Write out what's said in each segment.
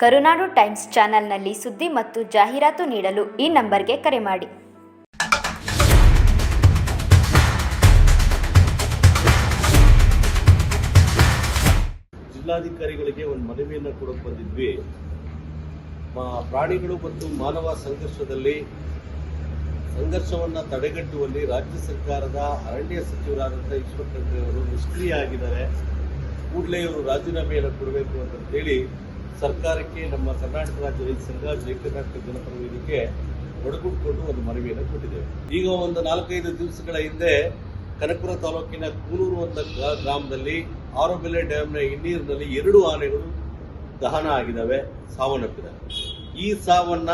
ಕರುನಾಡು times ಚಾನೆಲ್ನಲ್ಲಿ ಸುದ್ದಿ ಮತ್ತು ಜಾಹೀರಾತು ನೀಡಲು ಈ ನಂಬರ್ಗೆ ಕರೆ ಮಾಡಿ. ಜಿಲ್ಲಾಧಿಕಾರಿಗಳಿಗೆ ಒಂದು ಮನವಿಯನ್ನು ಕೊಡಕ್ಕೆ ಬಂದಿದ್ವಿ ಪ್ರಾಣಿಗಳು ಮತ್ತು ಮಾನವ ಸಂಘರ್ಷದಲ್ಲಿ, ಸಂಘರ್ಷವನ್ನು ತಡೆಗಟ್ಟುವಲ್ಲಿ ರಾಜ್ಯ ಸರ್ಕಾರದ ಅರಣ್ಯ ಸಚಿವರಾದಂಥ ಈಶ್ವರ್ ಖಂಡ್ರೆ ಅವರು ನಿಷ್ಕ್ರಿಯ ಆಗಿದ್ದಾರೆ ಕೂಡಲೇ ಇವರು ರಾಜೀನಾಮೆಯನ್ನು ಕೊಡಬೇಕು ಅಂತೇಳಿ ಸರ್ಕಾರಕ್ಕೆ, ನಮ್ಮ ಕರ್ನಾಟಕ ರಾಜ್ಯ ರೈತ ಸಂಘ ಜಯ ಕರ್ನಾಟಕ ಜನಪರ ವೇದಿಕೆ ಒಡಗೂಡಿಕೊಂಡು ಒಂದು ಮನವಿಯನ್ನು ಕೊಟ್ಟಿದ್ದೇವೆ. ಈಗ ಒಂದು ನಾಲ್ಕೈದು ದಿವಸಗಳ ಹಿಂದೆ ಕನಕಪುರ ತಾಲೂಕಿನ ಕೂನೂರು ಅಂತ ಗ್ರಾ- ಗ್ರಾಮದಲ್ಲಿ ಆರೋಬೆಲೆ ಡ್ಯಾಮ್ನ ಹಿನ್ನೀರಿನಲ್ಲಿ ಎರಡು ಆನೆಗಳು ದಹನ ಆಗಿದ್ದಾವೆ ಸಾವನ್ನಪ್ಪಿದ್ದಾವೆ ಈ ಸಾವನ್ನ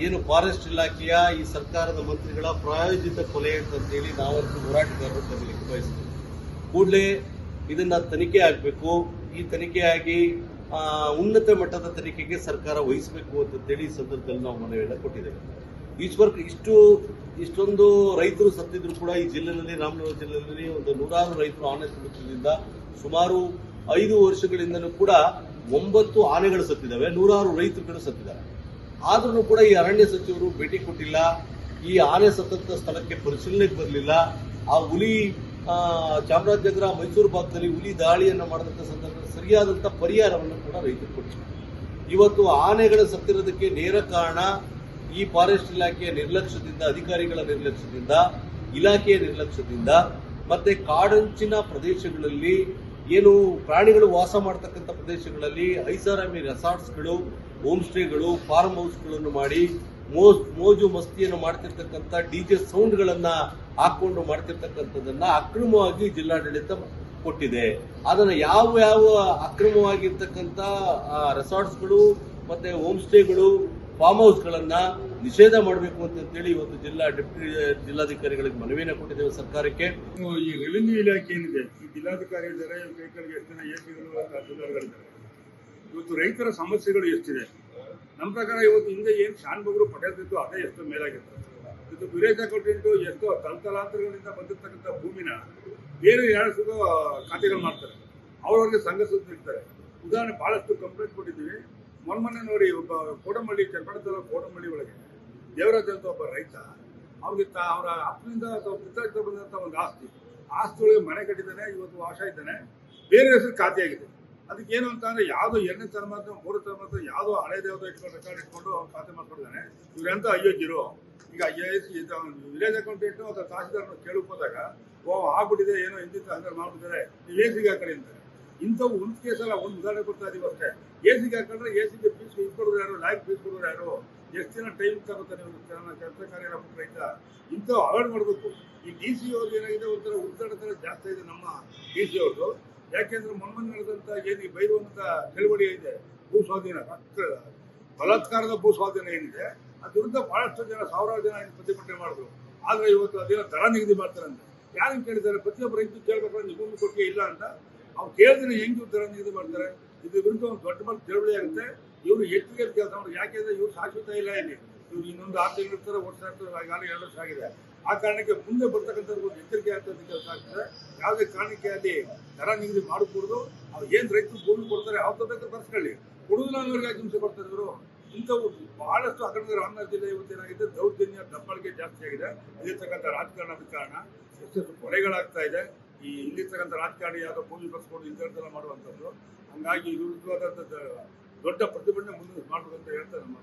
ಏನು ಫಾರೆಸ್ಟ್ ಇಲಾಖೆಯ, ಈ ಸರ್ಕಾರದ ಮಂತ್ರಿಗಳ ಪ್ರಾಯೋಜಿತ ಕೊಲೆ ಅಂತೇಳಿ ನಾವಂತೂ ಹೋರಾಟಗಾರರು ತರಲಿಕ್ಕೆ ಬಯಸ್ತೀವಿ. ಕೂಡಲೇ ಇದನ್ನ ತನಿಖೆ ಆಗಬೇಕು. ಈ ತನಿಖೆಯಾಗಿ ಉನ್ನತ ಮಟ್ಟದ ತನಿಖೆಗೆ ಸರ್ಕಾರ ವಹಿಸಬೇಕು ಅಂತೇಳಿ ಈ ಸಂದರ್ಭದಲ್ಲಿ ನಾವು ಮನವಿಯನ್ನು ಕೊಟ್ಟಿದ್ದೇವೆ. ಈಶ್ವರ್, ಇಷ್ಟು, ಇಷ್ಟೊಂದು ರೈತರು ಸತ್ತಿದ್ರು ಕೂಡ ಈ ಜಿಲ್ಲೆಯಲ್ಲಿ, ರಾಮನಗರ ಜಿಲ್ಲೆಯಲ್ಲಿ ಒಂದು ನೂರಾರು ರೈತರು ಆನೆ ಸುಡುತ್ತಿದ್ದ ಸುಮಾರು ಐದು ವರ್ಷಗಳಿಂದಲೂ ಕೂಡ ಒಂಬತ್ತು ಆನೆಗಳು ಸತ್ತಿದ್ದಾವೆ, ನೂರಾರು ರೈತರುಗಳು ಸತ್ತಿದ್ದಾರೆ. ಆದ್ರೂ ಕೂಡ ಈ ಅರಣ್ಯ ಸಚಿವರು ಭೇಟಿ ಕೊಟ್ಟಿಲ್ಲ, ಈ ಆನೆ ಸತ್ತಂತ ಸ್ಥಳಕ್ಕೆ ಪರಿಶೀಲನೆಗೆ ಬರಲಿಲ್ಲ, ಆ ಹುಲಿ ಚಾಮರಾಜನಗರ, ಮೈಸೂರು ಭಾಗದಲ್ಲಿ ಹುಲಿ ದಾಳಿಯನ್ನು ಮಾಡಿದಂಥ ಸಂದರ್ಭದಲ್ಲಿ ಸರಿಯಾದಂಥ ಪರಿಹಾರವನ್ನು ಕೂಡ ರೈತರು ಕೊಟ್ಟರು ಇವತ್ತು ಆನೆಗಳ ಸತ್ತಿರೋದಕ್ಕೆ ನೇರ ಕಾರಣ ಈ ಫಾರೆಸ್ಟ್ ಇಲಾಖೆಯ ನಿರ್ಲಕ್ಷ್ಯದಿಂದ, ಅಧಿಕಾರಿಗಳ ನಿರ್ಲಕ್ಷ್ಯದಿಂದ, ಇಲಾಖೆಯ ನಿರ್ಲಕ್ಷ್ಯದಿಂದ ಮತ್ತೆ ಕಾಡಂಚಿನ ಪ್ರದೇಶಗಳಲ್ಲಿ ಏನು ಪ್ರಾಣಿಗಳು ವಾಸ ಮಾಡ್ತಕ್ಕಂಥ ಪ್ರದೇಶಗಳಲ್ಲಿ ಐಸಾರಾಮಿ ರೆಸಾರ್ಟ್ಸ್ಗಳು ಹೋಮ್ ಸ್ಟೇಗಳು ಫಾರ್ಮ್ ಹೌಸ್ಗಳನ್ನು ಮಾಡಿ ಮೋಜ್ ಮೋಜು ಮಸ್ತಿಯನ್ನು ಮಾಡ್ತಿರ್ತಕ್ಕಂಥ ಡಿ ಜೆ ಸೌಂಡ್ಗಳನ್ನು ಹಾಕೊಂಡು ಮಾಡ್ತಿರ್ತಕ್ಕಂಥದ್ದನ್ನ ಅಕ್ರಮವಾಗಿ ಜಿಲ್ಲಾಡಳಿತ ಕೊಟ್ಟಿದೆ. ಅದನ್ನ ಯಾವ ಯಾವ ಅಕ್ರಮವಾಗಿರ್ತಕ್ಕಂಥ ರೆಸಾರ್ಟ್ಸ್ಗಳು ಮತ್ತೆ ಹೋಮ್ ಸ್ಟೇಗಳು ಫಾರ್ಮ್ ಹೌಸ್ಗಳನ್ನು ನಿಷೇಧ ಮಾಡಬೇಕು ಅಂತೇಳಿ ಇವತ್ತು ಜಿಲ್ಲಾ ಡೆಪ್ಯೂಟಿ ಜಿಲ್ಲಾಧಿಕಾರಿಗಳಿಗೆ ಮನವಿಯನ್ನು ಕೊಟ್ಟಿದ್ದೇವೆ ಸರ್ಕಾರಕ್ಕೆ. ಈ ರೆವಿನ್ಯೂ ಇಲಾಖೆ ಏನಿದೆ? ಈ ಜಿಲ್ಲಾಧಿಕಾರಿ ಇದ್ದಾರೆ ವೆಹಿಕಲ್ಗೆ ಎಷ್ಟು ಜನ ಎ ತಹಸೀಲ್ದಾರ್ಗಳಿದ್ದಾರೆ. ಇವತ್ತು ರೈತರ ಸಮಸ್ಯೆಗಳು ಎಷ್ಟಿದೆ? ನಮ್ಮ ಪ್ರಕಾರ ಇವತ್ತು ಹಿಂದೆ ಏನು ಶಾನ್ಭೋಗರು ಪಡೆದಿತ್ತು ಅದೇ ಎಷ್ಟೋ ಮೇಲಾಗಿತ್ತು. ಇದು ವಿರೇಜ ಕೊಟ್ಟಿದ್ದು ಎಷ್ಟೋ ತಲತಲಾಂತರಗಳಿಂದ ಬಂದಿರ್ತಕ್ಕಂಥ ಭೂಮಿನ ಬೇರೆ ಯಾರು ಸುಗ ಖಾತೆಗಳು ಮಾಡ್ತಾರೆ. ಅವ್ರವ್ರಿಗೆ ಸಂಘ ಸುತ್ತ ಇರ್ತಾರೆ ಉದಾಹರಣೆ ಭಾಳಷ್ಟು ಕಂಪ್ಲೇಂಟ್ ಕೊಟ್ಟಿದ್ದೀವಿ. ಮೊನ್ಮೊನ್ನೆ ನೋಡಿ ಒಬ್ಬ ಕೋಡಮಳ್ಳಿ ಚನ್ನಪಟ್ಟಣ ತಾಲೂಕು ಕೋಡಮಳ್ಳಿ ಒಳಗೆ ದೇವರಾಜ ಅಂತ ಒಬ್ಬ ರೈತ, ಅವ್ರಿಗೆ ತ, ಅವರ ಅಪ್ಪನಿಂದ ಅಥವಾ ಪಿತಾಜಿಂದ ಬಂದಂಥ ಒಂದು ಆಸ್ತಿ. ಆಸ್ತಿ ಒಳಗೆ ಮನೆ ಕಟ್ಟಿದ್ದಾನೆ, ಇವತ್ತು ವಾಶ ಇದ್ದಾನೆ. ಬೇರೆ ಹೆಸರು ಖಾತೆಯಾಗಿದೆ. ಅದಕ್ಕೆ ಏನು ಅಂತ ಅಂದ್ರೆ ಯಾವುದೋ ಎರಡನೇ ತಲೆಮಾರು ಮೂರು ತಲೆಮಾರು ಯಾವುದೋ ಹಳೆ ಯಾವುದೋ ಇಟ್ಕೊಂಡು ರೆಕಾರ್ಡ್ ಇಟ್ಕೊಂಡು ಅವ್ರು ಖಾತೆ ಮಾಡ್ಕೊಡ್ತಾನೆ ಇವ್ರೆಂತ ಅಯೋಗ್ಯರು ಈಗ ವಿಲೇಜ್ ಅಕೌಂಟೆಂಟು ಅಥವಾ ತಹಸೀಲ್ದಾರ್ನ ಕೇಳಕ್ಕೆ ಹೋದಾಗ, ಓ, ಆಗ್ಬಿಟ್ಟಿದೆ, ಏನೋ ಹಿಂದಿ ತಹಸೀಲ್ದಾರ್ ಮಾಡ್ಬಿಟ್ಟಿದ್ದಾರೆ, ನೀವು ಎ ಸಿಗೆ ಹಾಕೊಳ್ಳಿ ಅಂತಾರೆ. ಇಂಥವು ಒಂದು ಕೇಸಲ್ಲ ಒಂದು ಉದಾಹರಣೆ ಕೊಡ್ತಾ ಇದೀವಿ ಅಷ್ಟೇ. ಎ ಸಿಗೆ ಹಾಕೊಂಡ್ರೆ ಎ ಸಿಗೆ ಫೀಸ್ ಇಟ್ಕೊಡೋರು ಯಾರು ಲೈಫ್ ಫೀಸ್ ಕೊಡೋರು ಯಾರು, ಎಷ್ಟು ದಿನ ಟೈಮ್ ತಗೋತಾರೆ ಕೆಲಸ ಕಾರ್ಯ ರೈತ? ಇಂಥವು ಅವಾಯ್ಡ್ ಮಾಡಬೇಕು. ಈ ಡಿ ಸಿ ಅವ್ರಿಗೆ ಏನಾಗಿದೆ ಒಂಥರ ಉದ್ದಾಡ ಥರ ಜಾಸ್ತಿ ಇದೆ ನಮ್ಮ ಡಿ ಸಿ ಅವ್ರದ್ದು ಯಾಕೆಂದ್ರೆ ಮೊನ್ನೆ ನಡೆದಂತ ಏನು ಈ ಬೈರುವಂತ ಚಳವಳಿ ಇದೆ ಭೂ ಸ್ವಾಧೀನ ಬಲಾತ್ಕಾರದ ಭೂ ಸ್ವಾಧೀನ ಏನಿದೆ, ಅದರಿಂದ ಬಹಳಷ್ಟು ಜನ, ಸಾವಿರಾರು ಜನ ಪ್ರತಿಭಟನೆ ಮಾಡಿದ್ರು. ಆದ್ರೆ ಇವತ್ತು ಅದೇನೋ ದರ ನಿಗದಿ ಮಾಡ್ತಾರಂತೆ ಯಾರನ್ನು ಕೇಳಿದ್ದಾರೆ? ಪ್ರತಿಯೊಬ್ಬ ರೈತರು ಕೇಳಬೇಕಾದ್ರೆ ನಿಗೂಢ ಕೊಟ್ಟಿಗೆ ಇಲ್ಲ ಅಂತ. ಅವ್ರು ಕೇಳಿದ್ರೆ ಹೆಂಗ್ ದರ ನಿಗದಿ ಮಾಡ್ತಾರೆ? ಇದ್ರ ವಿರುದ್ಧ ಒಂದು ದೊಡ್ಡ ಮಟ್ಟ ಚಳವಳಿ ಆಗುತ್ತೆ. ಇವರು ಹೆಚ್ಚಿಗೆ ಕೆಲಸ ಯಾಕೆಂದ್ರೆ ಇವ್ರು ಶಾಶ್ವತ ಇಲ್ಲ ಇಲ್ಲಿ. ಇವ್ರು ಇನ್ನೊಂದು ಆರು ತಿಂಗಳು ಇರ್ತಾರೆ, ವರ್ಷ ಇರ್ತಾರೆ ಎರಡು ವರ್ಷ ಆಗಿದೆ. ಆ ಕಾರಣಕ್ಕೆ ಮುಂದೆ ಬರ್ತಕ್ಕಂಥ ಒಂದು ಎಚ್ಚರಿಕೆ ಆಗ್ತದೆ ಕೆಲಸ ಆಗ್ತದೆ ಯಾವುದೇ ಕಾರಣಕ್ಕೆ ಅಲ್ಲಿ ದರ ನಿಗದಿ ಮಾಡಕೂಡದು, ಅವ್ರು ಏನ್ ರೈತರು ಭೂಮಿ ಕೊಡ್ತಾರೆ ಅವ್ರ ಬೇಕಾದ್ರೆ ಬರ್ಸ್ಕೊಳ್ಳಿ ಕೊಡುವುದಿಲ್ಲ ಹಿಂಸೆ ಕೊಡ್ತಾರೆ ಇವರು. ಇಂಥವು ಬಹಳಷ್ಟು ಕಡೆ ರಾಮನಗರ ಜಿಲ್ಲೆ ಇವತ್ತೇನಾಗಿದೆ ದೌರ್ಜನ್ಯ, ದಬ್ಬಳಿಕೆ ಜಾಸ್ತಿ ಆಗಿದೆ. ಇಲ್ಲಿರ್ತಕ್ಕಂಥ ರಾಜಕಾರಣದ ಕಾರಣ ಎಷ್ಟೆಷ್ಟು ಕೊಲೆಗಳಾಗ್ತಾ ಇದೆ. ಈ ಇಲ್ಲಿರ್ತಕ್ಕಂಥ ರಾಜಕಾರಣಿ ಯಾವುದೋ ಭೂಮಿ ಬರ್ಸ್ಕೊಂಡು ಇಂಥದ್ದೆಲ್ಲ ಮಾಡುವಂಥದ್ದು. ಹಂಗಾಗಿ ವಿರುದ್ಧವಾದಂಥ ದೊಡ್ಡ ಪ್ರತಿಭಟನೆ ಮುಂದೆ ಮಾಡಬೇಕಂತ ಹೇಳ್ತಾರೆ ನಮ್ಮ